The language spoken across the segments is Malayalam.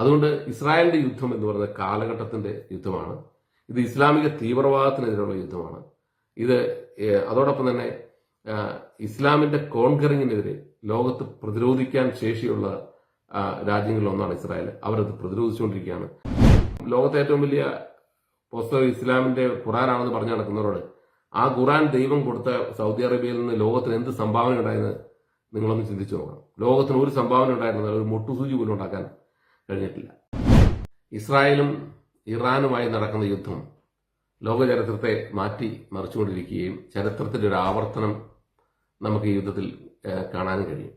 അതുകൊണ്ട് ഇസ്രായേലിന്റെ യുദ്ധം എന്ന് പറയുന്നത് കാലഘട്ടത്തിന്റെ യുദ്ധമാണ്. ഇത് ഇസ്ലാമിക തീവ്രവാദത്തിനെതിരെയുള്ള യുദ്ധമാണ്. ഇത് അതോടൊപ്പം തന്നെ ഇസ്ലാമിന്റെ കോൺകറിങ്ങിനെതിരെ ലോകത്ത് പ്രതിരോധിക്കാൻ ശേഷിയുള്ള രാജ്യങ്ങളിലൊന്നാണ് ഇസ്രായേൽ അവരത് പ്രതിരോധിച്ചുകൊണ്ടിരിക്കുകയാണ്. ലോകത്തെ ഏറ്റവും വലിയ പുസ്തകം ഇസ്ലാമിന്റെ ഖുറാനാണെന്ന് പറഞ്ഞു നടക്കുന്നവരോട് ആ ഖുറാൻ ദൈവം കൊടുത്ത സൗദി അറേബ്യയിൽ നിന്ന് ലോകത്തിന് എന്ത് സംഭാവന ഉണ്ടായെന്ന് നിങ്ങളൊന്ന് ചിന്തിച്ചു നോക്കണം. ലോകത്തിന് ഒരു സംഭാവന ഉണ്ടായിരുന്നില്ല. ഒരു മുട്ടുസൂചി പോലും ഉണ്ടാക്കാൻ കഴിഞ്ഞിട്ടില്ല. ഇസ്രായേലും ഇറാനുമായി നടക്കുന്ന യുദ്ധം ലോക ചരിത്രത്തെ മാറ്റി മറിച്ചുകൊണ്ടിരിക്കുകയും ചരിത്രത്തിന്റെ ഒരു ആവർത്തനം നമുക്ക് ഈ യുദ്ധത്തിൽ കാണാൻ കഴിയും.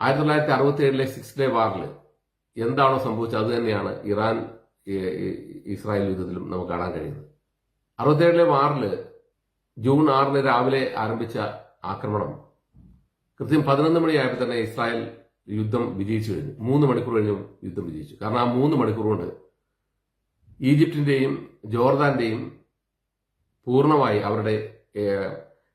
ആയിരത്തി തൊള്ളായിരത്തി അറുപത്തി ഏഴിലെ സിക്സ് ഡേ വാറിൽ എന്താണോ സംഭവിച്ചത്? അത് തന്നെയാണ് ഇറാൻ ഇസ്രായേൽ യുദ്ധത്തിലും നമുക്ക് കാണാൻ കഴിയുന്നത്. അറുപത്തേഴിലെ വാറിൽ ജൂൺ ആറിന് രാവിലെ ആരംഭിച്ച ആക്രമണം. കൃത്യം പതിനൊന്ന് മണിയായപ്പോൾ തന്നെ ഇസ്രായേൽ യുദ്ധം വിജയിച്ചു കഴിഞ്ഞു. മൂന്ന് മണിക്കൂർ കഴിഞ്ഞ് യുദ്ധം വിജയിച്ചു. കാരണം ആ മൂന്ന് മണിക്കൂർ കൊണ്ട് ഈജിപ്തിന്റെയും ജോർദാന്റെയും പൂർണമായി അവരുടെ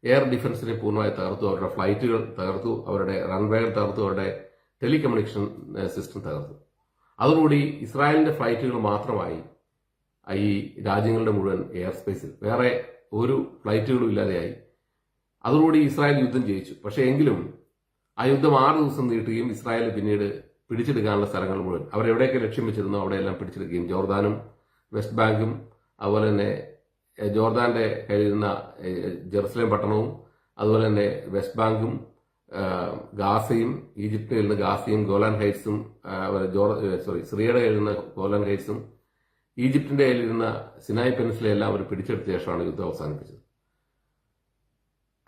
എയർ ഡിഫൻസിനെ പൂർണമായി തകർത്തു. അവരുടെ ഫ്ലൈറ്റുകൾ തകർത്തു. അവരുടെ റൺവേകൾ തകർത്തു. അവരുടെ ടെലികമ്മ്യൂണിക്കേഷൻ സിസ്റ്റം തകർത്തു. അതോടുകൂടി ഇസ്രായേലിന്റെ ഫ്ലൈറ്റുകൾ മാത്രമായി ഈ രാജ്യങ്ങളുടെ മുഴുവൻ എയർ സ്പേസിൽ. വേറെ ഒരു ഫ്ലൈറ്റുകളും ഇല്ലാതെയായി. അതോടുകൂടി ഇസ്രായേൽ യുദ്ധം ജയിച്ചു. പക്ഷേ എങ്കിലും ആ യുദ്ധം ആറ് ദിവസം നീട്ടുകയും ഇസ്രായേൽ പിന്നീട് പിടിച്ചെടുക്കാനുള്ള സ്ഥലങ്ങൾ മുഴുവൻ. അവരെവിടെയൊക്കെ ലക്ഷ്യം വെച്ചിരുന്നോ അവിടെയെല്ലാം പിടിച്ചെടുക്കുകയും ജോർദാനും വെസ്റ്റ് ബാങ്കും അതുപോലെ തന്നെ ജോർദാന്റെ കയ്യിലിരുന്ന ജെറുസലേം പട്ടണവും അതുപോലെ തന്നെ വെസ്റ്റ് ബാങ്കും ഗാസയും ഈജിപ്തിൽ നിന്ന് ഗാസയും ഗോലാൻ ഹൈറ്റ്സും സോറി സിറിയയുടെ കയ്യിൽ നിന്ന് ഗോലാൻ ഹൈറ്റ്സും ഈജിപ്തിന്റെ കയ്യിലിരുന്ന സിനായ് പെൻസിലെല്ലാം അവർ പിടിച്ചെടുത്ത ശേഷമാണ് യുദ്ധം അവസാനിപ്പിച്ചത്.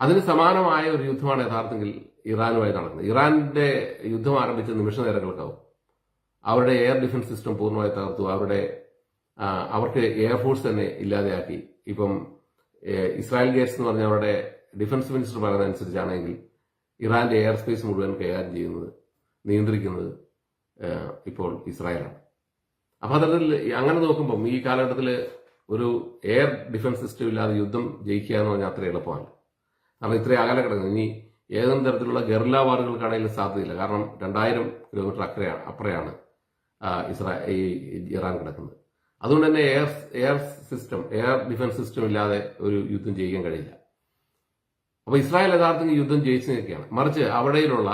അതിന് സമാനമായ ഒരു യുദ്ധമാണ് യഥാർത്ഥത്തിൽ ഇറാനുമായി നടക്കുന്നത് ഇറാന്റെ യുദ്ധം ആരംഭിച്ച നിമിഷ നേരങ്ങൾക്കാവും അവരുടെ എയർ ഡിഫൻസ് സിസ്റ്റം പൂർണമായി തകർത്തു. അവരുടെ അവർക്ക് എയർഫോഴ്സ് തന്നെ ഇല്ലാതെയാക്കി. ഇപ്പം ഇസ്രായേൽ ഗേറ്റ്സ് എന്ന് പറഞ്ഞ അവരുടെ ഡിഫൻസ് മിനിസ്റ്റർ പറയുന്നതനുസരിച്ചാണെങ്കിൽ ഇറാന്റെ എയർ സ്പേസ് മുഴുവൻ കൈകാര്യം ചെയ്യുന്നത് നിയന്ത്രിക്കുന്നത് ഇപ്പോൾ ഇസ്രായേലാണ്. അപ്പൊ അത്തരത്തിൽ അങ്ങനെ നോക്കുമ്പം ഈ കാലഘട്ടത്തിൽ ഒരു എയർ ഡിഫൻസ് സിസ്റ്റം ഇല്ലാതെ യുദ്ധം ജയിക്കുക എന്ന് പറഞ്ഞാൽ അത്ര എളുപ്പമല്ല. കാരണം ഇത്രയും അകലെ കിടക്കുന്നത് ഇനി ഏതെങ്കിലും തരത്തിലുള്ള ഗെറില്ല വാറുകൾക്കാണെങ്കിലും സാധ്യതയില്ല. കാരണം രണ്ടായിരം കിലോമീറ്റർ അക്കരയാണ് അപ്പുറയാണ് ഇസ്രായേൽ ഇറാൻ കിടക്കുന്നത്. അതുകൊണ്ട് തന്നെ air air system air defence system ഇല്ലാതെ ഒരു യുദ്ധം ജയിക്കാൻ കഴിയില്ല. അപ്പോൾ ഇസ്രായേൽ യഥാർത്ഥത്തിൽ യുദ്ധം ജയിച്ചു നിൽക്കുകയാണ്. മറിച്ച് അവിടെയുള്ള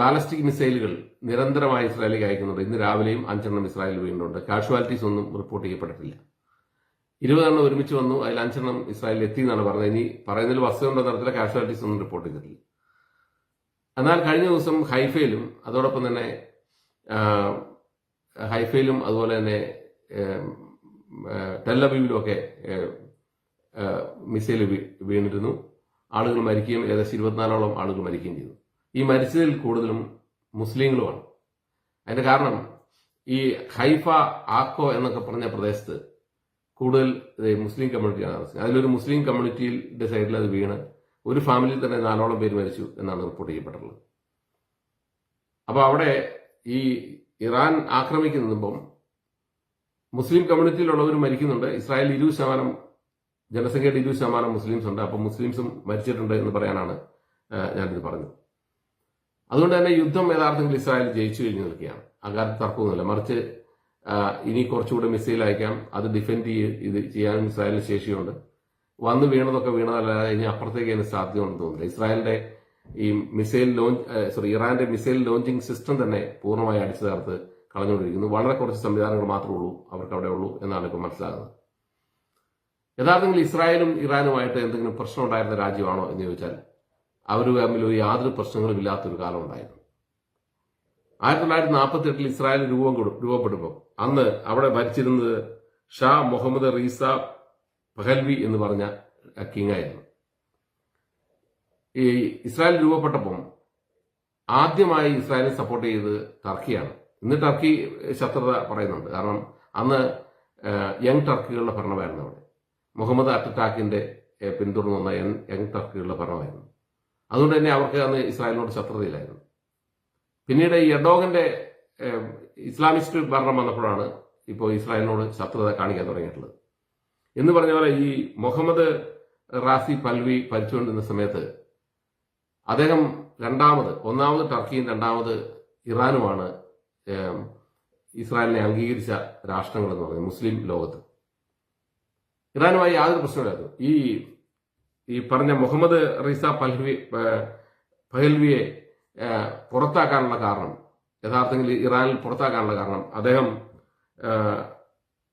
ബാലസ്റ്റിക് മിസൈലുകൾ നിരന്തരമായി ഇസ്രായേലിലേക്ക് അയക്കുന്നുണ്ട്. ഇന്ന് രാവിലെയും അഞ്ചെണ്ണം ഇസ്രായേൽ വീണ്ടുണ്ട് കാഷ്വാലിറ്റീസ് ഒന്നും റിപ്പോർട്ട് ചെയ്യപ്പെട്ടിട്ടില്ല. ഇരുപതെണ്ണം ഒരുമിച്ച് വന്നു. അതിൽ അഞ്ചെണ്ണം ഇസ്രായേലിൽ എത്തി എന്നാണ് പറഞ്ഞത്. ഇനി പറയുന്നതിൽ വസ്തുണ്ടോ തരത്തിലെ കാഷ്വാലിറ്റീസ് ഒന്നും റിപ്പോർട്ട് ചെയ്തിട്ടില്ല. എന്നാൽ കഴിഞ്ഞ ദിവസം ഹൈഫയിലും അതോടൊപ്പം തന്നെ ഹൈഫയിലും അതുപോലെ തന്നെ ടെല്ലബീവിലും ഒക്കെ മിസൈൽ വീണിരുന്നു. ആളുകൾ മരിക്കുകയും ഏകദേശം ഇരുപത്തിനാലോളം ആളുകൾ മരിക്കുകയും ചെയ്തു. ഈ മരിച്ചതിൽ കൂടുതലും മുസ്ലിങ്ങളുമാണ്. അതിന്റെ കാരണം ഈ ഹൈഫ ആക്കോ എന്നൊക്കെ പറഞ്ഞ പ്രദേശത്ത് കൂടുതൽ മുസ്ലിം കമ്മ്യൂണിറ്റിയാണ് താമസിക്കുന്നത്. അതിലൊരു മുസ്ലിം കമ്മ്യൂണിറ്റിയുടെ സൈഡിൽ അത് വീണ് ഒരു ഫാമിലിയിൽ തന്നെ നാലോളം പേര് മരിച്ചു എന്നാണ് റിപ്പോർട്ട് ചെയ്യപ്പെട്ടിട്ടുള്ളത്. അപ്പോൾ അവിടെ ഈ ഇറാൻ ആക്രമിക്കുന്നതുമ്പം മുസ്ലിം കമ്മ്യൂണിറ്റിയിലുള്ളവർ മരിക്കുന്നുണ്ട്. ഇസ്രായേൽ ഇരുപത് ശതമാനം ജനസംഖ്യയുടെ ഇരുപത് ശതമാനം മുസ്ലിംസ് ഉണ്ട്. അപ്പം മുസ്ലിംസും മരിച്ചിട്ടുണ്ട് എന്ന് പറയാനാണ് ആ, ഞാനിത് പറഞ്ഞത്. അതുകൊണ്ട് തന്നെ യുദ്ധം യഥാർത്ഥത്തിൽ ഇസ്രായേൽ ജയിച്ചു കഴിഞ്ഞു നിൽക്കുകയാണ്. അക്കാര്യത്തിൽ തർക്കമൊന്നുമില്ല. മറിച്ച് ആ, ഇനി കുറച്ചുകൂടെ മിസൈൽ അയക്കാം. അത് ഡിഫെൻഡ് ഇത് ചെയ്യാൻ ഇസ്രായേലിന് ശേഷിയുണ്ട്. വന്ന് വീണതൊക്കെ വീണതല്ലാതെ ഇനി അപ്പുറത്തേക്ക് അതിന് സാധ്യതയുണ്ടെന്ന് തോന്നുന്നില്ല. ഇസ്രായേലിന്റെ ഈ മിസൈൽ ലോഞ്ച് സോറി ഇറാന്റെ മിസൈൽ ലോഞ്ചിങ് സിസ്റ്റം തന്നെ പൂർണമായി അടിച്ചു തകർത്ത് കളഞ്ഞുകൊണ്ടിരിക്കുന്നു. വളരെ കുറച്ച് സംവിധാനങ്ങൾ മാത്രമേ ഉള്ളൂ അവർക്ക് അവിടെ ഉള്ളൂ എന്നാണ് ഇപ്പോൾ മനസ്സിലാകുന്നത്. യഥാർത്ഥത്തിൽ ഇസ്രായേലും ഇറാനുമായിട്ട് എന്തെങ്കിലും പ്രശ്നം ഉണ്ടായിരുന്ന രാജ്യമാണോ എന്ന് ചോദിച്ചാൽ അവർ തമ്മിൽ ഒരു യാതൊരു പ്രശ്നങ്ങളും ഇല്ലാത്തൊരു കാലം ഉണ്ടായിരുന്നു. ആയിരത്തി തൊള്ളായിരത്തി നാൽപ്പത്തി എട്ടിൽ ഇസ്രായേൽ രൂപം രൂപപ്പെടുമ്പോൾ അന്ന് അവിടെ ഭരിച്ചിരുന്നത് ഷാ മുഹമ്മദ് റീസ പഹൽവി എന്ന് പറഞ്ഞ കിങ്ങായിരുന്നു ഈ ഇസ്രായേൽ രൂപപ്പെട്ടപ്പം ആദ്യമായി ഇസ്രായേലിനെ സപ്പോർട്ട് ചെയ്തത് ടർക്കിയാണ്. ഇന്ന് ടർക്കി ശത്രുത പറയുന്നുണ്ട്. കാരണം അന്ന് യങ് ടർക്കികളുടെ ഭരണമായിരുന്നു അവിടെ. മുഹമ്മദ് അറ്ററ്റാക്കിന്റെ പിന്തുടർന്നു വന്ന യങ് ടർക്കികളുടെ ഭരണമായിരുന്നു. അതുകൊണ്ട് തന്നെ അവർക്ക് അന്ന് ഇസ്രായേലിനോട് ശത്രുതയില്ലായിരുന്നു. പിന്നീട് ഈ എർഡോഗന്റെ ഏഹ്, ഇസ്ലാമിസ്റ്റ് ഭരണം വന്നപ്പോഴാണ് ഇപ്പോൾ ഇസ്രായേലിനോട് ശത്രുത കാണിക്കാൻ തുടങ്ങിയിട്ടുള്ളത്. എന്ന് പറഞ്ഞ പോലെ ഈ മുഹമ്മദ് റാസി പൽവി ഭരിച്ചുകൊണ്ടിരുന്ന സമയത്ത് അദ്ദേഹം രണ്ടാമത് ഒന്നാമത് ടർക്കിയും രണ്ടാമത് ഇറാനുമാണ് ഇസ്രായേലിനെ അംഗീകരിച്ച രാഷ്ട്രങ്ങൾ എന്ന് പറയുന്നത് മുസ്ലിം ലോകത്ത്. ഇറാനുമായി യാതൊരു പ്രശ്നമില്ലായിരുന്നു ഈ ഈ പറഞ്ഞ മുഹമ്മദ് റീസ പൽവി പഹൽവിയെ പുറത്താക്കാനുള്ള കാരണം യഥാർത്ഥത്തിൽ ഇറാനിൽ പുറത്താക്കാനുള്ള കാരണം അദ്ദേഹം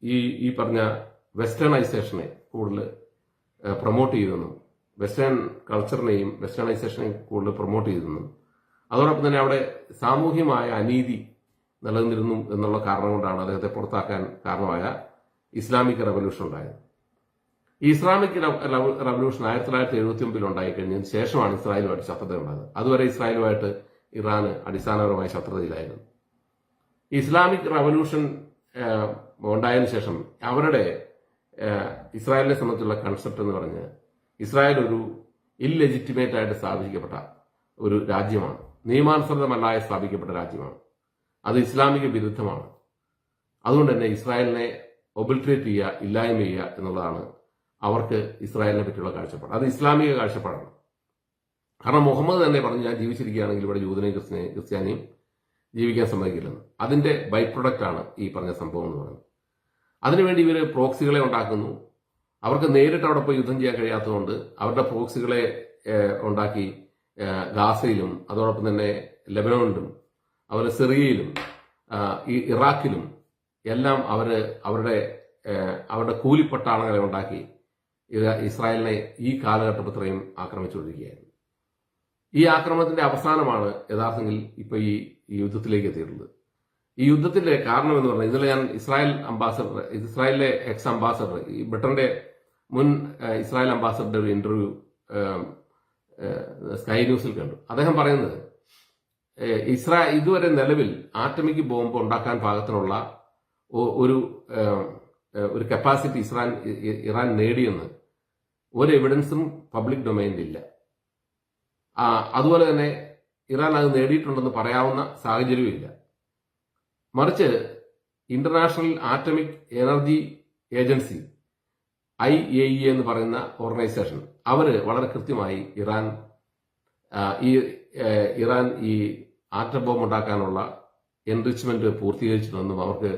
ഈ ഈ പറഞ്ഞ വെസ്റ്റേണൈസേഷനെ കൂടുതൽ പ്രൊമോട്ട് ചെയ്തെന്നും വെസ്റ്റേൺ കൾച്ചറിനെയും വെസ്റ്റേണൈസേഷനെയും കൂടുതൽ പ്രൊമോട്ട് ചെയ്തെന്നും അതോടൊപ്പം തന്നെ അവിടെ സാമൂഹ്യമായ അനീതി നിലനിന്നിരുന്നു എന്നുള്ള കാരണം കൊണ്ടാണ് അദ്ദേഹത്തെ പുറത്താക്കാൻ കാരണമായ ഇസ്ലാമിക് റവല്യൂഷൻ ഉണ്ടായത്. ഈ ഇസ്ലാമിക് റവ- റവ- റവല്യൂഷൻ ആയിരത്തി തൊള്ളായിരത്തി എഴുപത്തി ഒമ്പതിൽ ഉണ്ടായി കഴിഞ്ഞതിന് ശേഷമാണ് ഇസ്രായേലുമായിട്ട് ശത്രുത ഉണ്ടായത് അതുവരെ ഇസ്രായേലുമായിട്ട് ഇറാന് അടിസ്ഥാനപരമായ ശത്രുതയിലായിരുന്നു. ഇസ്ലാമിക് റവല്യൂഷൻ ഉണ്ടായതിനു ശേഷം അവരുടെ ഇസ്രായേലിനെ സംബന്ധിച്ചുള്ള കൺസെപ്റ്റ് എന്ന് പറഞ്ഞ് ഇസ്രായേൽ ഒരു ഇല്ലെജിറ്റിമേറ്റ് ആയിട്ട് സ്ഥാപിക്കപ്പെട്ട ഒരു രാജ്യമാണ്. നിയമാനുസൃതമല്ലാതെ സ്ഥാപിക്കപ്പെട്ട രാജ്യമാണ്. അത് ഇസ്ലാമിക വിരുദ്ധമാണ്. അതുകൊണ്ട് തന്നെ ഇസ്രായേലിനെ ഒബിൽട്രേറ്റ് ചെയ്യുക ഇല്ലായ്മ ചെയ്യുക എന്നുള്ളതാണ് അവർക്ക് ഇസ്രായേലിനെ പറ്റിയുള്ള കാഴ്ചപ്പാട്. അത് ഇസ്ലാമിക കാഴ്ചപ്പാടാണ്. കാരണം മുഹമ്മദ് തന്നെ പറഞ്ഞു ഞാൻ ജീവിച്ചിരിക്കുകയാണെങ്കിൽ ഇവിടെ ജൂതനെയും ക്രിസ്ത്യനെയും ക്രിസ്ത്യാനിയും ജീവിക്കാൻ സമ്മതിക്കില്ലെന്ന്. അതിന്റെ ബൈ പ്രൊഡക്റ്റ് ആണ് ഈ പറഞ്ഞ സംഭവം എന്ന് പറയുന്നത്. അതിനുവേണ്ടി ഇവർ പ്രോക്സികളെ ഉണ്ടാക്കുന്നു. അവർക്ക് നേരിട്ട് അവിടെ പോയി യുദ്ധം ചെയ്യാൻ കഴിയാത്തതുകൊണ്ട് അവരുടെ പ്രോക്സികളെ ഉണ്ടാക്കി ഗാസയിലും അതോടൊപ്പം തന്നെ ലെബനോണിലും അതുപോലെ സിറിയയിലും ഈ ഇറാഖിലും എല്ലാം അവർ അവരുടെ അവരുടെ കൂലിപ്പട്ടാളങ്ങളെ ഉണ്ടാക്കി ഇസ്രായേലിനെ ഈ കാലഘട്ടം ഇത്രയും ആക്രമിച്ചുകൊണ്ടിരിക്കുകയായിരുന്നു. ഈ ആക്രമണത്തിന്റെ അവസാനമാണ് യഥാർത്ഥത്തിൽ ഇപ്പൊ ഈ യുദ്ധത്തിലേക്ക് എത്തിയിട്ടുള്ളത്. ഈ യുദ്ധത്തിന്റെ കാരണം എന്ന് പറഞ്ഞാൽ ഇന്നലെ ഞാൻ ഇസ്രായേൽ അംബാസഡർ ഇസ്രായേലിലെ എക്സ് അംബാസഡർ ഈ ബ്രിട്ടന്റെ മുൻ ഇസ്രായേൽ അംബാസഡറുടെ ഒരു ഇന്റർവ്യൂ സ്കൈ ന്യൂസിൽ കണ്ടു. അദ്ദേഹം പറയുന്നത് ഇസ്രായേൽ ഇതുവരെ നിലവിൽ ആറ്റമിക് ബോംബ് ഉണ്ടാക്കാൻ പാകത്തിനുള്ള ഒരു ഒരു കപ്പാസിറ്റി ഇസ്രാൻ ഇറാൻ നേടിയെന്ന് ഒരു എവിഡൻസും പബ്ലിക് ഡൊമൈനിലില്ല അതുപോലെ തന്നെ ഇറാൻ അത് നേടിയിട്ടുണ്ടെന്ന് പറയാവുന്ന സാഹചര്യവുമില്ല മറിച്ച് international atomic energy agency I A E എന്ന് പറയുന്ന ഓർഗനൈസേഷൻ അവർ വളരെ കൃത്യമായി ഇറാൻ ഈ ഇറാൻ ഈ ആറ്റം ബോംബ് ഉണ്ടാക്കാനുള്ള എൻറിച്ച്മെന്റ് പൂർത്തീകരിച്ചിട്ടുണ്ടെന്നും അവർക്ക്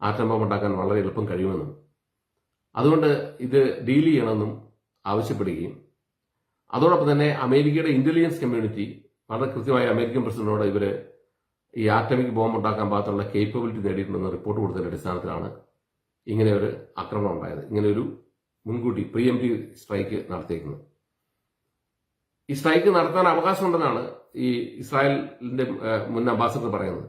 ആറ്റം ബോംബ് ഉണ്ടാക്കാൻ വളരെ എളുപ്പം കഴിയുമെന്നും. അതുകൊണ്ട് ഇത് ഡീൽ ചെയ്യണമെന്നും ആവശ്യപ്പെടുകയും അതോടൊപ്പം തന്നെ അമേരിക്കയുടെ ഇന്റലിജൻസ് കമ്മ്യൂണിറ്റി വളരെ കൃത്യമായി അമേരിക്കൻ പ്രസിഡന്റിനോട് ഇവർ ഈ ആറ്റമിക് ബോംബ് ഉണ്ടാക്കാൻ പാകത്തുള്ള കേപ്പബിലിറ്റി നേടിയിട്ടുണ്ടെന്ന് റിപ്പോർട്ട് കൊടുത്തതിന്റെ അടിസ്ഥാനത്തിലാണ് ഇങ്ങനെ ഒരു ആക്രമണം ഉണ്ടായത്. ഇങ്ങനെ ഒരു മുൻകൂട്ടി പ്രീ എം സ്ട്രൈക്ക് നടത്തിയിരിക്കുന്നത്. ഈ സ്ട്രൈക്ക് നടത്താൻ അവകാശമുണ്ടെന്നാണ് ഈ ഇസ്രായേലിന്റെ മുൻ അംബാസഡർ പറയുന്നത്.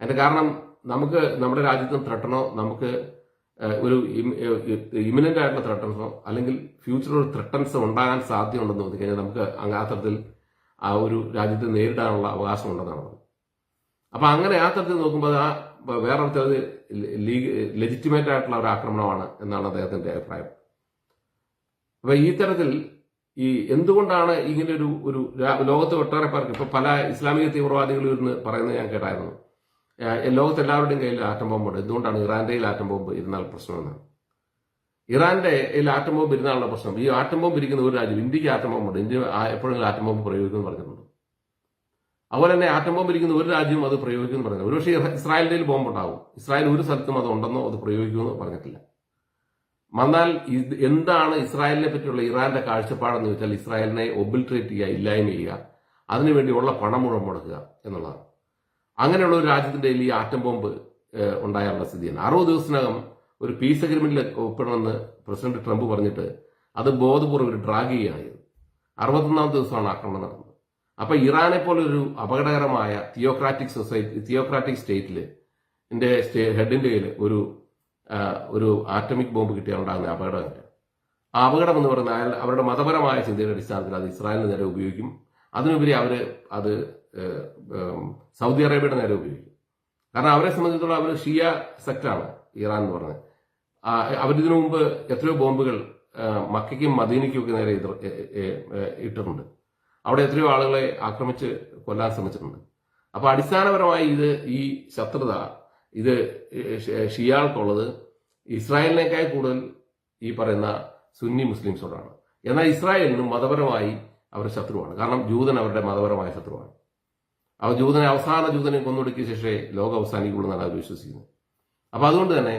അതിന്റെ കാരണം നമുക്ക് നമ്മുടെ രാജ്യത്തിന് ത്രട്ടണോ നമുക്ക് ഒരു ഇമിനന്റ് ആയിട്ടുള്ള ത്രട്ടൻസോ അല്ലെങ്കിൽ ഫ്യൂച്ചറിൽ ഒരു ത്രട്ടൻസ് ഉണ്ടാകാൻ സാധ്യതയുണ്ടെന്ന് തോന്നി കഴിഞ്ഞാൽ നമുക്ക് ആ തരത്തിൽ ആ ഒരു രാജ്യത്തെ നേരിടാനുള്ള അവകാശം ഉണ്ടെന്നാണ് അപ്പൊ അങ്ങനെ ആ തരത്തിൽ നോക്കുമ്പോൾ ആ വേറെ തരത്തിൽ ലീഗ് ലെജിറ്റിമേറ്റ് ആയിട്ടുള്ള ഒരു ആക്രമണമാണ് എന്നാണ് അദ്ദേഹത്തിന്റെ അഭിപ്രായം. അപ്പൊ ഈ തരത്തിൽ ഈ എന്തുകൊണ്ടാണ് ഇങ്ങനെ ഒരു ഒരു ലോകത്തെ ഒട്ടേറെ പേർക്ക് ഇപ്പൊ പല ഇസ്ലാമിക തീവ്രവാദികളും ഇരുന്ന് പറയുന്നത് ഞാൻ കേട്ടായിരുന്നു. ലോകത്ത് എല്ലാവരുടെയും കയ്യിൽ ആറ്റം ബോംബുണ്ട് എന്തുകൊണ്ടാണ് ഇറാന്റെ കയ്യിൽ ആറ്റം ബോംബ് ഇരുന്നാൽ പ്രശ്നമെന്ന്? ഇറാന്റെ കയ്യിൽ ആറ്റം ബോംബ് ഇരുന്നാലുള്ള പ്രശ്നം. ഈ ആറ്റം ബോംബ് ഇരിക്കുന്ന ഒരു രാജ്യം ഇന്ത്യയ്ക്ക് ആറ്റം ബോംബുണ്ട് ഇന്ത്യ എപ്പോഴെങ്കിലും ആറ്റം ബോംബ് പ്രയോഗിക്കുമെന്ന് പറഞ്ഞിട്ടുണ്ട്. അതുപോലെ തന്നെ ആറ്റം ബോംബ് ഇരിക്കുന്ന ഒരു രാജ്യവും അത് പ്രയോഗിക്കുമെന്ന് പറഞ്ഞില്ല ഒരുപക്ഷെ ഇസ്രായേലിന്റെ കയ്യിൽ ബോംബ് ഉണ്ടാവും. ഇസ്രായേൽ ഒരു സ്ഥലത്തും അത് ഉണ്ടെന്നോ അത് പ്രയോഗിക്കുമെന്നോ പറഞ്ഞിട്ടില്ല. എന്നാൽ ഇത് എന്താണ് ഇസ്രായേലിനെ പറ്റിയുള്ള ഇറാന്റെ കാഴ്ചപ്പാടെന്ന് വെച്ചാൽ ഇസ്രായേലിനെ ഒബിൽട്രേറ്റ് ചെയ്യുക ഇല്ലായ്മ ചെയ്യുക അതിനുവേണ്ടിയുള്ള പണം മുഴുവൻ മുടക്കുക എന്നുള്ളതാണ്. അങ്ങനെയുള്ള ഒരു രാജ്യത്തിന്റെ ഈ ആറ്റം ബോംബ് ഉണ്ടായാലുള്ള സ്ഥിതിയാണ്. അറുപത് ദിവസത്തിനകം ഒരു പീസ് അഗ്രിമെന്റിൽ ഒപ്പിടണമെന്ന് പ്രസിഡന്റ് ട്രംപ് പറഞ്ഞിട്ട് അത് ബോധപൂർവം ഒരു ഡ്രാഗ് ചെയ്യുകയാണ് അറുപത്തൊന്നാം ദിവസമാണ് ആക്രമണം നടന്നത്. അപ്പൊ ഇറാനെ പോലെ ഒരു അപകടകരമായ തിയോക്രാറ്റിക് സൊസൈറ്റി തിയോക്രാറ്റിക് സ്റ്റേറ്റിൽ എന്റെ ഹെഡിന്റെ കയ്യിൽ ഒരു ഒരു ആറ്റമിക് ബോംബ് കിട്ടിയാൽ ഉണ്ടാകുന്ന അപകടമല്ല ആ അപകടം എന്ന് പറഞ്ഞാൽ അവരുടെ മതപരമായ ചിന്തയുടെ അടിസ്ഥാനത്തിൽ അത് ഇസ്രായേലിന് നേരെ ഉപയോഗിക്കും. അതിനുപരി അവർ അത് സൗദി അറേബ്യയുടെ നേരെ ഉപയോഗിക്കും. കാരണം അവരെ സംബന്ധിച്ചിടത്തോളം അവർ ഷിയ സെക്ടാണ് ഇറാൻ എന്ന് പറഞ്ഞത് അവരിതിനു മുമ്പ് എത്രയോ ബോംബുകൾ മക്കയ്ക്കും മദീനയ്ക്കും ഒക്കെ നേരെ ഇട്ടിട്ടുണ്ട്. അവിടെ എത്രയോ ആളുകളെ ആക്രമിച്ച് കൊല്ലാൻ ശ്രമിച്ചിട്ടുണ്ട്. അപ്പൊ അടിസ്ഥാനപരമായി ഇത് ഈ ശത്രുത ഇത് ഷിയാൾക്കുള്ളത് ഇസ്രായേലിനേക്കാൾ കൂടുതൽ ഈ പറയുന്ന സുന്നി മുസ്ലിംസോടാണ്. എന്നാൽ ഇസ്രായേലിനും മതപരമായി അവർ ശത്രുവാണ്. കാരണം ജൂതൻ അവരുടെ മതപരമായ ശത്രുവാണ്. അവ ജൂതനെ അവസാന ജൂതനെ കൊന്നൊടുക്കിയ ശേഷമേ ലോകം അവസാനിക്കുള്ളൂ എന്നാണ് അവർ വിശ്വസിക്കുന്നത്. അപ്പൊ അതുകൊണ്ട് തന്നെ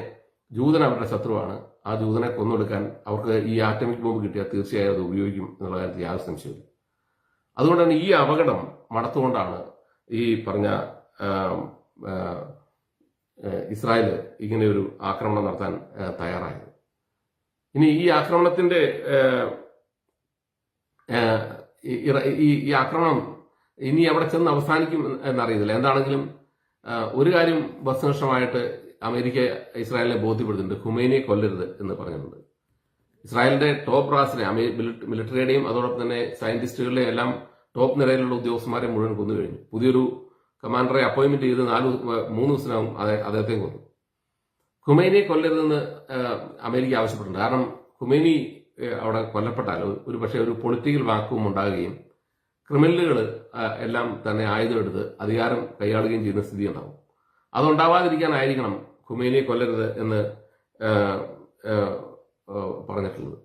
ജൂതൻ അവരുടെ ശത്രുവാണ്. ആ ജൂതനെ കൊന്നൊടുക്കാൻ അവർക്ക് ഈ ആറ്റമിക് ബോംബ് കിട്ടിയാൽ തീർച്ചയായും അത് ഉപയോഗിക്കും എന്നുള്ള കാര്യത്തിൽ യാതൊരു സംശയമില്ല അതുകൊണ്ട് തന്നെ ഈ അപകടം മടത്തുകൊണ്ടാണ് ഈ പറഞ്ഞ ഇസ്രായേൽ ഇങ്ങനെ ഒരു ആക്രമണം നടത്താൻ തയ്യാറായത്. ഇനി ഈ ആക്രമണത്തിന്റെ ഈ ആക്രമണം ഇനി അവിടെ ചെന്ന് അവസാനിക്കും എന്നറിയുന്നില്ല എന്താണെങ്കിലും ഒരു കാര്യം വസ്തുനിഷ്ഠമായിട്ട് അമേരിക്ക ഇസ്രായേലിനെ ബോധ്യപ്പെടുത്തുന്നുണ്ട്. ഹുമൈനിയെ കൊല്ലരുത് എന്ന് പറഞ്ഞിട്ടുണ്ട്. ഇസ്രായേലിന്റെ ടോപ്പ് മിലിറ്റ- മിലിറ്ററിയുടെയും അതോടൊപ്പം തന്നെ സയന്റിസ്റ്റുകളുടെയും എല്ലാം ടോപ്പ് നിരയിലുള്ള ഉദ്യോഗസ്ഥന്മാരെ മുഴുവൻ കൊന്നു കഴിഞ്ഞു. പുതിയൊരു കമാൻഡറെ അപ്പോയിന്റ്മെന്റ് ചെയ്ത് നാല് മൂന്ന് ദിവസത്തിനകം അദ്ദേഹത്തെയും അദ്ദേഹത്തെ കൊന്നു. ഹുമൈനെ കൊല്ലരുതെന്ന് അമേരിക്ക ആവശ്യപ്പെട്ടിട്ടുണ്ട് കാരണം ഹുമൈനി അവിടെ കൊല്ലപ്പെട്ടാൽ ഒരു പക്ഷേ ഒരു പൊളിറ്റിക്കൽ വാക്കും ഉണ്ടാകുകയും ക്രിമിനലുകൾ എല്ലാം തന്നെ ആയുധമെടുത്ത് അധികാരം കൈയാളുകയും ചെയ്യുന്ന സ്ഥിതി ഉണ്ടാവും അതുണ്ടാവാതിരിക്കാനായിരിക്കണം ഖുമേനിയെ കൊല്ലരുത് എന്ന് പറഞ്ഞിട്ടുള്ളത്.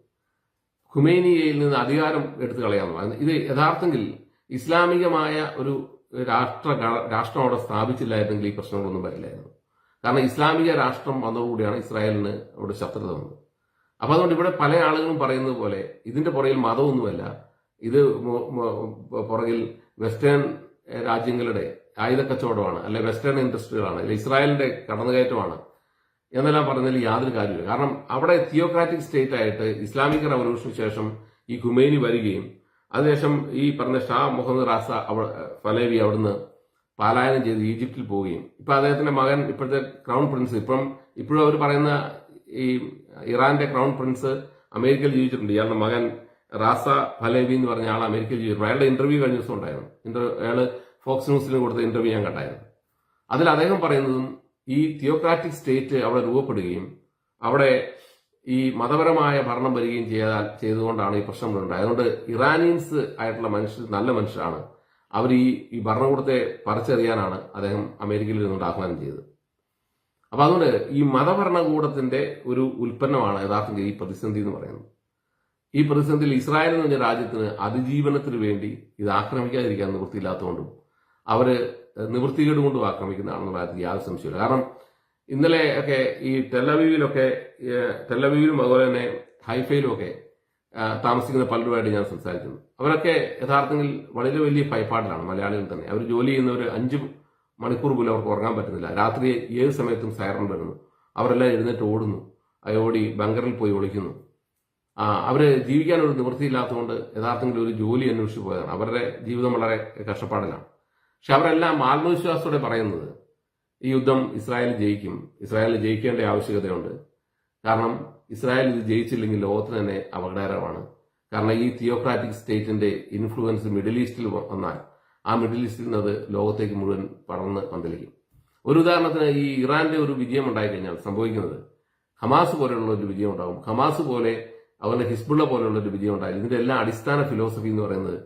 ഖുമേനിയയിൽ നിന്ന് അധികാരം എടുത്തു കളയാമെന്ന് ഇത് യഥാർത്ഥത്തിൽ ഇസ്ലാമികമായ ഒരു രാഷ്ട്ര രാഷ്ട്രം അവിടെ സ്ഥാപിച്ചില്ലായിരുന്നെങ്കിൽ ഈ പ്രശ്നങ്ങളൊന്നും വരില്ലായിരുന്നു. കാരണം ഇസ്ലാമിക രാഷ്ട്രം വന്നതോടുകൂടിയാണ് ഇസ്രായേലിന് അവിടെ ശത്രുത വന്നത്. അപ്പൊ അതുകൊണ്ട് ഇവിടെ പല ആളുകളും പറയുന്നത് പോലെ ഇതിന്റെ പുറയിൽ മതമൊന്നുമല്ല ഇത് പുറകിൽ വെസ്റ്റേൺ രാജ്യങ്ങളുടെ ആയുധ കച്ചവടമാണ് അല്ലെ വെസ്റ്റേൺ ഇൻഡസ്ട്രികളാണ് അല്ലെ ഇസ്രായേലിന്റെ കടന്നുകയറ്റമാണ് എന്നെല്ലാം പറഞ്ഞതിൽ യാതൊരു കാര്യമില്ല കാരണം അവിടെ തിയോക്രാറ്റിക് സ്റ്റേറ്റ് ആയിട്ട് ഇസ്ലാമിക് റവല്യൂഷന് ശേഷം ഈ ഖുമേനി വരികയും അതിനുശേഷം ഈ പറഞ്ഞ ഷാ മുഹമ്മദ് റാസ ഫലേവി അവിടുന്ന് പാലായനം ചെയ്ത് ഈജിപ്തിൽ പോവുകയും ഇപ്പൊ അദ്ദേഹത്തിന്റെ മകൻ ഇപ്പോഴത്തെ ക്രൗൺ പ്രിൻസ് ഇപ്പം ഇപ്പോഴും അവർ പറയുന്ന ഈ ഇറാന്റെ ക്രൗൺ പ്രിൻസ് അമേരിക്കയിൽ ജീവിച്ചിട്ടുണ്ട് ഇയാളുടെ മകൻ റാസ ഫലേബി എന്ന് പറഞ്ഞ ആൾ അമേരിക്കയിൽ ജീവിച്ചിട്ടുണ്ട് അയാളുടെ ഇന്റർവ്യൂ കഴിഞ്ഞ ദിവസം ഉണ്ടായിരുന്നു. ഇന്റർവ്യൂ അയാൾ ഫോക്സ് ന്യൂസിന് കൊടുത്ത ഇന്റർവ്യൂ ഞാൻ കണ്ടായിരുന്നു. അതിൽ അദ്ദേഹം പറയുന്നതും ഈ തിയോക്രാറ്റിക് സ്റ്റേറ്റ് അവിടെ രൂപപ്പെടുകയും അവിടെ ഈ മതപരമായ ഭരണം വരികയും ചെയ്താൽ ചെയ്തുകൊണ്ടാണ് ഈ പ്രശ്നങ്ങൾ ഉണ്ടായത്. അതുകൊണ്ട് ഇറാനിയൻസ് ആയിട്ടുള്ള മനുഷ്യർ നല്ല മനുഷ്യരാണ്. അവർ ഈ ഈ ഭരണകൂടത്തെ പറിച്ചെറിയാനാണ് അദ്ദേഹം അമേരിക്കയിൽ നിന്നുകൊണ്ട് ആഹ്വാനം ചെയ്തത്. അപ്പൊ അതുകൊണ്ട് ഈ മതഭരണകൂടത്തിന്റെ ഒരു ഉൽപ്പന്നമാണ് യഥാർത്ഥത്തിൽ ഈ പ്രതിസന്ധി എന്ന് പറയുന്നത്. ഈ പ്രതിസന്ധിയിൽ ഇസ്രായേൽ എന്ന് പറഞ്ഞ രാജ്യത്തിന് അതിജീവനത്തിന് വേണ്ടി ഇത് ആക്രമിക്കാതിരിക്കാൻ നിവൃത്തിയില്ലാത്തതുകൊണ്ടും അവർ നിവൃത്തികേട് കൊണ്ടും ആക്രമിക്കുന്നതാണെന്നുള്ള കാര്യത്തിൽ യാതൊരു സംശയമില്ല കാരണം ഇന്നലെ ഒക്കെ ഈ ടെലവീവിലൊക്കെ ടെലവീവിലും അതുപോലെ തന്നെ ഹൈഫയിലും ഒക്കെ താമസിക്കുന്ന പലരുമായിട്ട് ഞാൻ സംസാരിക്കുന്നു അവരൊക്കെ യഥാർത്ഥത്തിൽ വളരെ വലിയ ഭയപ്പാടിലാണ് മലയാളികൾ തന്നെ. അവർ ജോലി ചെയ്യുന്നവർ അഞ്ച് മണിക്കൂർ പോലും അവർക്ക് ഉറങ്ങാൻ പറ്റുന്നില്ല. രാത്രി ഏത് സമയത്തും സൈറൺ വരുന്നു. അവരെല്ലാം എഴുന്നേറ്റ് ഓടുന്നു. അയോടി ബങ്കറിൽ പോയി ഒളിക്കുന്നു. അവർ ജീവിക്കാൻ ഒരു നിവൃത്തിയില്ലാത്തതുകൊണ്ട് യഥാർത്ഥത്തിൽ ഒരു ജോലി അന്വേഷിച്ച് പോയതാണ്. അവരുടെ ജീവിതം വളരെ കഷ്ടപ്പാടിലാണ്. പക്ഷെ അവരെല്ലാം ആത്മവിശ്വാസത്തോടെ പറയുന്നത് ഈ യുദ്ധം ഇസ്രായേൽ ജയിക്കും. ഇസ്രായേൽ ജയിക്കേണ്ട ആവശ്യകതയുണ്ട്. കാരണം ഇസ്രായേൽ ഇത് ജയിച്ചില്ലെങ്കിൽ ലോകത്തിന് തന്നെ അപകടകരമാണ്. കാരണം ഈ തിയോക്രാറ്റിക് സ്റ്റേറ്റിന്റെ ഇൻഫ്ലുവൻസ് മിഡിൽ ഈസ്റ്റിൽ വന്നാൽ ആ മിഡിൽ ഈസ്റ്റിൽ നിന്ന് അത് ലോകത്തേക്ക് മുഴുവൻ പടർന്ന് പന്തലിക്കും. ഒരു ഉദാഹരണത്തിന് ഈ ഇറാന്റെ ഒരു വിജയം ഉണ്ടായിക്കഴിഞ്ഞാൽ സംഭവിക്കുന്നത് ഹമാസ് പോലെയുള്ള ഒരു വിജയം ഉണ്ടാകും. ഹമാസ് പോലെ അതുപോലെ ഹിസ്ബുള്ള പോലെയുള്ള ഒരു വിജയം ഉണ്ടായാലും ഇതിന്റെ എല്ലാ അടിസ്ഥാന ഫിലോസഫി എന്ന് പറയുന്നത്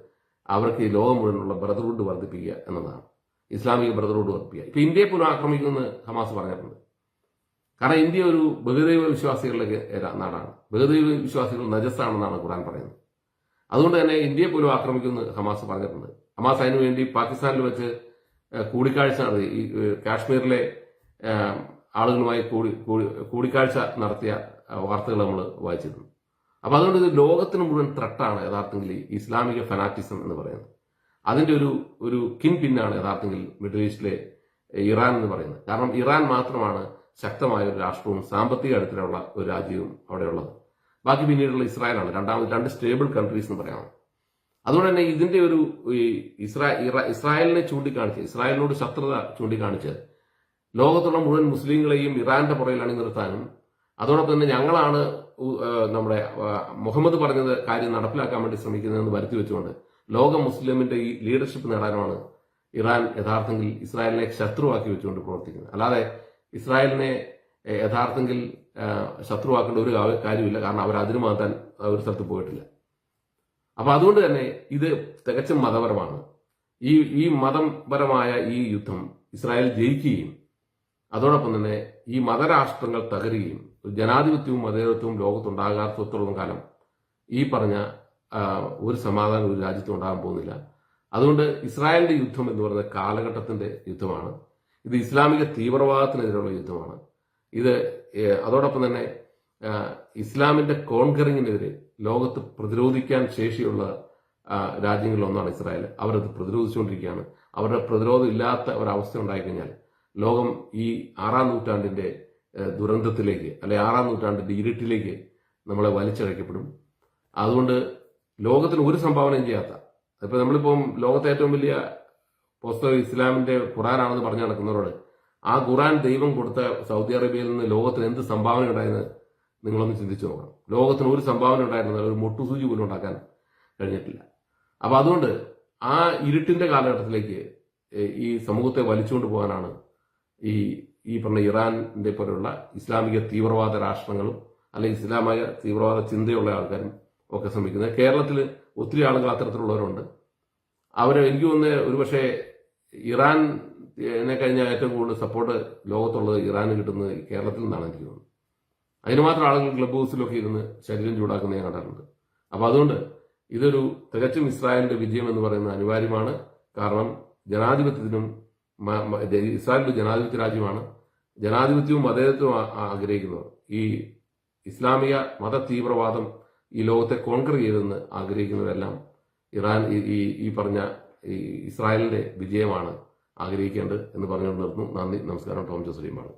അവർക്ക് ഈ ലോകം മുഴുവനുള്ള ബ്രദർഹുഡ് വർദ്ധിപ്പിക്കുക എന്നതാണ് ഇസ്ലാമിക ബ്രദർഹുഡ് വർദ്ധിപ്പിക്കുക. ഇപ്പൊ ഇന്ത്യയെ പോലും ആക്രമിക്കുമെന്ന് ഹമാസ് പറഞ്ഞിട്ടുണ്ട്. കാരണം ഇന്ത്യ ഒരു ബഹുദൈവ വിശ്വാസികളുടെ നാടാണ്. ബഹുദൈവ വിശ്വാസികൾ നജസ്സാണെന്നാണ് ഖുറാൻ പറയുന്നത്. അതുകൊണ്ട് തന്നെ ഇന്ത്യയെ പോലും ആക്രമിക്കുമെന്ന് ഹമാസ് പറഞ്ഞിട്ടുണ്ട്. ഹമാസ് അതിനു വേണ്ടി പാകിസ്ഥാനിൽ വെച്ച് കൂടിക്കാഴ്ച നടത്തി. ഈ കാശ്മീരിലെ ആളുകളുമായി കൂടി കൂടി- കൂടിക്കാഴ്ച നടത്തിയ വാർത്തകൾ നമ്മൾ വായിച്ചിരുന്നു അപ്പൊ അതുകൊണ്ട് ഇത് ലോകത്തിന് മുഴുവൻ ത്രട്ടാണ് യഥാർത്ഥത്തിൽ ഇസ്ലാമിക ഫനാറ്റിസം എന്ന് പറയുന്നത്. അതിന്റെ ഒരു ഒരു കിൻ പിന്നാണ് യഥാർത്ഥത്തിൽ മിഡിൽ ഈസ്റ്റിലെ ഇറാൻ എന്ന് പറയുന്നത്. കാരണം ഇറാൻ മാത്രമാണ് ശക്തമായ ഒരു രാഷ്ട്രവും സാമ്പത്തിക അടുത്തിലുള്ള ഒരു രാജ്യവും അവിടെയുള്ളത്. ബാക്കി പിന്നീടുള്ള ഇസ്രായേലാണ്. രണ്ടാമത് രണ്ട് സ്റ്റേബിൾ കൺട്രീസ് എന്ന് പറയാം. അതുകൊണ്ട് തന്നെ ഇതിന്റെ ഒരു ഇസ്രായ ഇസ്രായേലിനെ ചൂണ്ടിക്കാണിച്ച് ഇസ്രായേലിനോട് ശത്രുത ചൂണ്ടിക്കാണിച്ച് ലോകത്തുള്ള മുഴുവൻ മുസ്ലിങ്ങളെയും ഇറാന്റെ പുറകിൽ അണിനിർത്താനും അതോടൊപ്പം തന്നെ ഞങ്ങളാണ് നമ്മുടെ മുഹമ്മദ് പറഞ്ഞത് കാര്യം നടപ്പിലാക്കാൻ വേണ്ടി ശ്രമിക്കുന്നതെന്ന് വരുത്തി വെച്ചുകൊണ്ട് ലോക മുസ്ലിമിന്റെ ഈ ലീഡർഷിപ്പ് നേടാനുമാണ് ഇറാൻ യഥാർത്ഥത്തിൽ ഇസ്രായേലിനെ ശത്രുവാക്കി വെച്ചുകൊണ്ട് പ്രവർത്തിക്കുന്നത്. അല്ലാതെ ഇസ്രായേലിനെ യഥാർത്ഥത്തിൽ ശത്രുവാക്കേണ്ട ഒരു കാര്യമില്ല. കാരണം അവർ അതിന് മാറ്റാൻ ഒരു സ്ഥലത്ത് പോയിട്ടില്ല. അപ്പൊ അതുകൊണ്ട് തന്നെ ഇത് തികച്ചും മതപരമാണ്. ഈ ഈ മതപരമായ ഈ യുദ്ധം ഇസ്രായേൽ ജയിക്കുകയും അതോടൊപ്പം തന്നെ ഈ മതരാഷ്ട്രങ്ങൾ തകരുകയും ജനാധിപത്യവും മതേതത്വവും ലോകത്തുണ്ടാകാത്തത്തോളം കാലം ഈ പറഞ്ഞ ഒരു സമാധാനം ഒരു രാജ്യത്തും ഉണ്ടാകാൻ പോകുന്നില്ല. അതുകൊണ്ട് ഇസ്രായേലിന്റെ യുദ്ധം എന്ന് പറയുന്ന കാലഘട്ടത്തിന്റെ യുദ്ധമാണ്. ഇത് ഇസ്ലാമിക തീവ്രവാദത്തിനെതിരെയുള്ള യുദ്ധമാണ്. ഇത് അതോടൊപ്പം തന്നെ ഇസ്ലാമിന്റെ കോൺകറിങ്ങിനെതിരെ ലോകത്ത് പ്രതിരോധിക്കാൻ ശേഷിയുള്ള രാജ്യങ്ങളിലൊന്നാണ് ഇസ്രായേൽ. അവരത് പ്രതിരോധിച്ചുകൊണ്ടിരിക്കുകയാണ്. അവരുടെ പ്രതിരോധം ഇല്ലാത്ത ഒരവസ്ഥ ഉണ്ടായിക്കഴിഞ്ഞാൽ ലോകം ഈ ആറാം നൂറ്റാണ്ടിന്റെ ദുരന്തത്തിലേക്ക് അല്ലെ ആറാം നൂറ്റാണ്ടിന്റെ ഇരുട്ടിലേക്ക് നമ്മളെ വലിച്ചഴക്കപ്പെടും. അതുകൊണ്ട് ലോകത്തിന് ഒരു സംഭാവനയും ചെയ്യാത്ത ഇപ്പൊ നമ്മളിപ്പം ലോകത്തെ ഏറ്റവും വലിയ പുസ്തകം ഇസ്ലാമിന്റെ ഖുറാനാണെന്ന് പറഞ്ഞു നടക്കുന്നവരോട് ആ ഖുറാൻ ദൈവം കൊടുത്ത സൗദി അറേബ്യയിൽ നിന്ന് ലോകത്തിന് എന്ത് സംഭാവന ഉണ്ടായെന്ന് നിങ്ങളൊന്ന് ചിന്തിച്ചു നോക്കണം. ലോകത്തിന് ഒരു സംഭാവന ഉണ്ടായിരുന്നില്ല ഒരു മുട്ടുസൂചി പോലും ഉണ്ടാക്കാൻ കഴിഞ്ഞിട്ടില്ല. അപ്പൊ അതുകൊണ്ട് ആ ഇരുട്ടിന്റെ കാലഘട്ടത്തിലേക്ക് ഈ സമൂഹത്തെ വലിച്ചുകൊണ്ട് പോകാനാണ് ഈ ഈ പറഞ്ഞ ഇറാന്റെ പോലെയുള്ള ഇസ്ലാമിക തീവ്രവാദ രാഷ്ട്രങ്ങളും അല്ലെങ്കിൽ ഇസ്ലാമിക തീവ്രവാദ ചിന്തയുള്ള ആൾക്കാരും ഒക്കെ ശ്രമിക്കുന്നത്. കേരളത്തിൽ ഒത്തിരി ആളുകൾ അത്തരത്തിലുള്ളവരുണ്ട്. അവരെ എനിക്ക് തോന്നുന്നത് ഒരുപക്ഷെ ഇറാൻ എന്നെ കഴിഞ്ഞ ഏറ്റവും കൂടുതൽ സപ്പോർട്ട് ലോകത്തുള്ളത് ഇറാന് കിട്ടുന്നത് കേരളത്തിൽ നിന്നാണ് എനിക്ക് തോന്നുന്നത്. അതിന് മാത്രം ആളുകൾ ക്ലബ് ഹൗസിലൊക്കെ ഇരുന്ന് ശരീരം ചൂടാക്കുന്ന ഞാൻ കണ്ടിട്ടുണ്ട്. അപ്പോൾ അതുകൊണ്ട് ഇതൊരു തികച്ചും ഇസ്രായേലിന്റെ വിജയം എന്ന് പറയുന്നത് അനിവാര്യമാണ്. കാരണം ജനാധിപത്യത്തിനും ഇസ്രായേൽ ഒരു ജനാധിപത്യ രാജ്യമാണ്. ജനാധിപത്യവും മതേതത്വവും ആ- ആ- ഈ ഇസ്ലാമിക മത തീവ്രവാദം ഈ ലോകത്തെ കോൺകർ ചെയ്തെന്ന് ആഗ്രഹിക്കുന്നവരെല്ലാം ഇറാൻ ഈ- ഈ പറഞ്ഞ ഈ ഇസ്രായേലിന്റെ വിജയമാണ് ആഗ്രഹിക്കേണ്ടത് എന്ന് പറഞ്ഞുകൊണ്ട് നിർത്തുന്നു. നന്ദി നമസ്കാരം. ടോം ജോസഫിയുമാണ്.